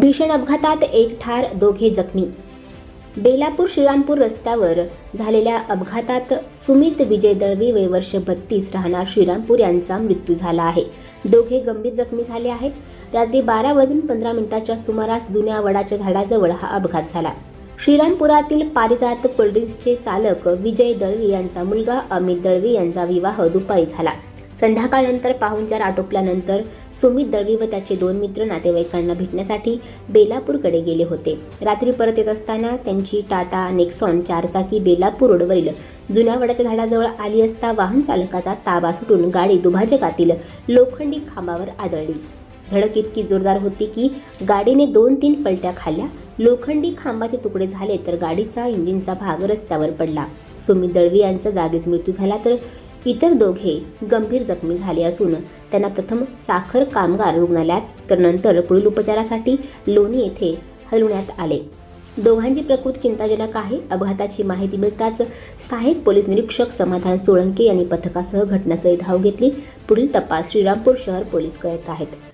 भीषण अपघातात एक ठार दोघे जखमी. बेलापूर श्रीरामपूर रस्त्यावर झालेल्या अपघातात सुमित विजय दळवी वय वर्ष बत्तीस राहणार श्रीरामपूर यांचा मृत्यू झाला आहे. दोघे गंभीर जखमी झाले आहेत. रात्री बारा वाजून पंधरा मिनिटाच्या सुमारास जुन्या वडाच्या झाडाजवळ हा अपघात झाला. श्रीरामपुरातील पारिजात कोल्ड्रिंक्सचे चालक विजय दळवी यांचा मुलगा अमित दळवी यांचा विवाह दुपारी झाला. संध्याकाळनंतर पाहुणचार आटोपल्यानंतर सुमित दळवी व त्याचे दोन मित्र नातेवाईकांना भेटण्यासाठी बेलापूरकडे गेले होते. रात्री परत येत असताना त्यांची टाटा नेक्सॉन चारचाकी बेलापूर रोडवरील जुन्या वडाच्या झाडाजवळ आली असता वाहन चालकाचा ताबा सुटून गाडी दुभाजकातील लोखंडी खांबावर आदळली. धडक इतकी जोरदार होती की गाडीने दोन तीन पलट्या खाल्ल्या. लोखंडी खांबाचे तुकडे झाले तर गाडीचा इंजिनचा भाग रस्त्यावर पडला. सुमित दळवी यांचा जागीच मृत्यू झाला तर इतर दोघे गंभीर जखमी झाले असून त्यांना प्रथम साखर कामगार रुग्णालयात तर नंतर पुढील उपचारासाठी लोणी येथे हलवण्यात आले. दोघांची प्रकृती चिंताजनक आहे. अपघाताची माहिती मिळताच सहाय्यक पोलीस निरीक्षक समाधान सोळंके यांनी पथकासह घटनास्थळी धाव घेतली. पुढील तपास श्रीरामपूर शहर पोलीस करत आहेत.